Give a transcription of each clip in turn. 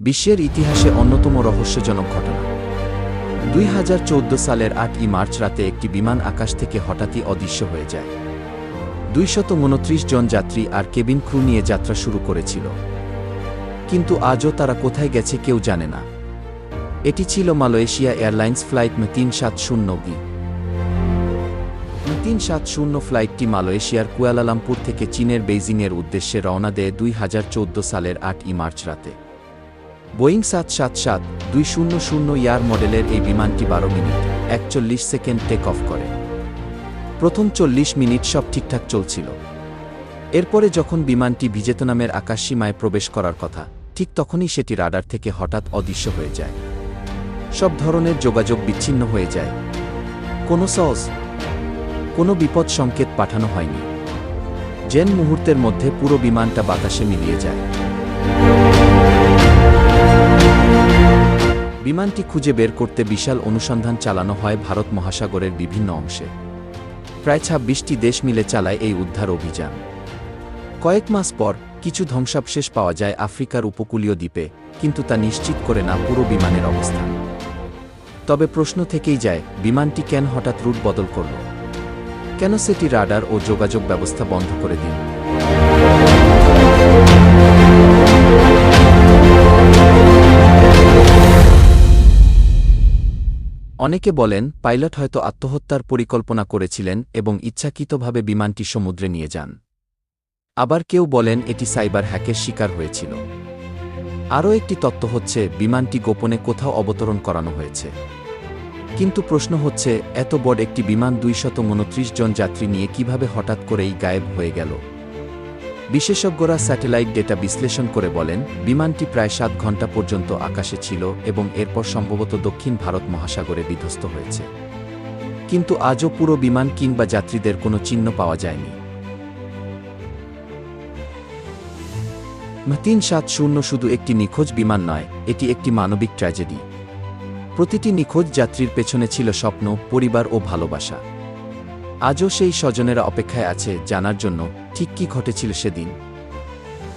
বিশ্বের ইতিহাসে অন্যতম রহস্যজনক ঘটনা। দুই হাজার চৌদ্দ সালের আটই মার্চ রাতে একটি বিমান আকাশ থেকে হঠাৎই অদৃশ্য হয়ে যায়। দুইশত উনত্রিশ জন যাত্রী আর কেবিন ক্রু নিয়ে যাত্রা শুরু করেছিল। কিন্তু আজও তারা কোথায় গেছে কেউ জানে না। এটি ছিল মালয়েশিয়া এয়ারলাইন্স ফ্লাইট তিন সাত শূন্য বি। তিন সাত শূন্য ফ্লাইটটি মালয়েশিয়ার কুয়ালালামপুর থেকে চীনের বেইজিংয়ের উদ্দেশ্যে রওনা দেয় দুই হাজার চৌদ্দ সালের আটই মার্চ রাতে। বোয়িং সাত সাত সাত দুই শূন্য শূন্য ইয়ার মডেলের এই বিমানটি বারো মিনিট, একচল্লিশ সেকেন্ড টেক অফ করে। প্রথম চল্লিশ মিনিট সব ঠিকঠাক চলছিল। এরপরে যখন বিমানটি ভিজেতনামের আকাশসীমায় প্রবেশ করার কথা, ঠিক তখনই সেটি রাডার থেকে হঠাৎ অদৃশ্য হয়ে যায়। সব ধরনের যোগাযোগ বিচ্ছিন্ন হয়ে যায়। কোনো সস কোনো বিপদ সংকেত পাঠানো হয়নি। জেন মুহূর্তের মধ্যে পুরো বিমানটা বাতাসে মিলিয়ে যায়। বিমানটি খুঁজে বের করতে বিশাল অনুসন্ধান চালানো হয় ভারত মহাসাগরের বিভিন্ন অংশে। প্রায় ছাব্বিশটি দেশ মিলে চালায় এই উদ্ধার অভিযান। কয়েক মাস পর কিছু ধ্বংসাবশেষ পাওয়া যায় আফ্রিকার উপকূলীয় দ্বীপে, কিন্তু তা নিশ্চিত করে না পুরো বিমানের অবস্থান। তবে প্রশ্ন থেকেই যায়, বিমানটি কেন হঠাৎ রুট বদল করল? কেন সেটি রাডার ও যোগাযোগ ব্যবস্থা বন্ধ করে দিল? অনেকে বলেন, পাইলট হয়তো আত্মহত্যার পরিকল্পনা করেছিলেন এবং ইচ্ছাকৃতভাবে বিমানটি সমুদ্রে নিয়ে যান। আবার কেউ বলেন, এটি সাইবার হ্যাকের শিকার হয়েছিল। আরও একটি তত্ত্ব হচ্ছে, বিমানটি গোপনে কোথাও অবতরণ করানো হয়েছে। কিন্তু প্রশ্ন হচ্ছে, এত বড় একটি বিমান দুইশত জন যাত্রী নিয়ে কীভাবে হঠাৎ করেই গায়েব হয়ে গেল? বিশেষজ্ঞরা স্যাটেলাইট ডেটা বিশ্লেষণ করে বলেন, বিমানটি প্রায় সাত ঘণ্টা পর্যন্ত আকাশে ছিল এবং এরপর সম্ভবত দক্ষিণ ভারত মহাসাগরে বিধ্বস্ত হয়েছে। কিন্তু আজও পুরো বিমান কিংবা যাত্রীদের কোনো চিহ্ন পাওয়া যায়নি। তিন সাত শূন্য শুধু একটি নিখোঁজ বিমান নয়, এটি একটি মানবিক ট্র্যাজেডি। প্রতিটি নিখোঁজ যাত্রীর পেছনে ছিল স্বপ্ন, পরিবার ও ভালোবাসা। আজও সেই স্বজনেরা অপেক্ষায় আছে জানার জন্য ঠিক কি ঘটেছিল সেদিন।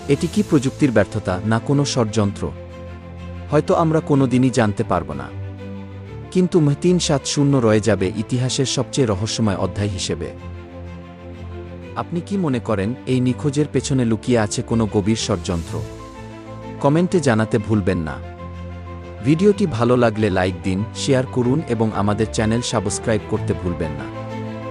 এটি কি প্রযুক্তির ব্যর্থতা না কোনো ষড়যন্ত্র? হয়তো আমরা কোনো দিনই জানতে পারব না। কিন্তু তিন সাত শূন্য রয়ে যাবে ইতিহাসের সবচেয়ে রহস্যময় অধ্যায় হিসেবে। আপনি কি মনে করেন এই নিখোঁজের পেছনে লুকিয়ে আছে কোনো গভীর ষড়যন্ত্র? কমেন্টে জানাতে ভুলবেন না। ভিডিওটি ভালো লাগলে লাইক দিন, শেয়ার করুন এবং আমাদের চ্যানেল সাবস্ক্রাইব করতে ভুলবেন না।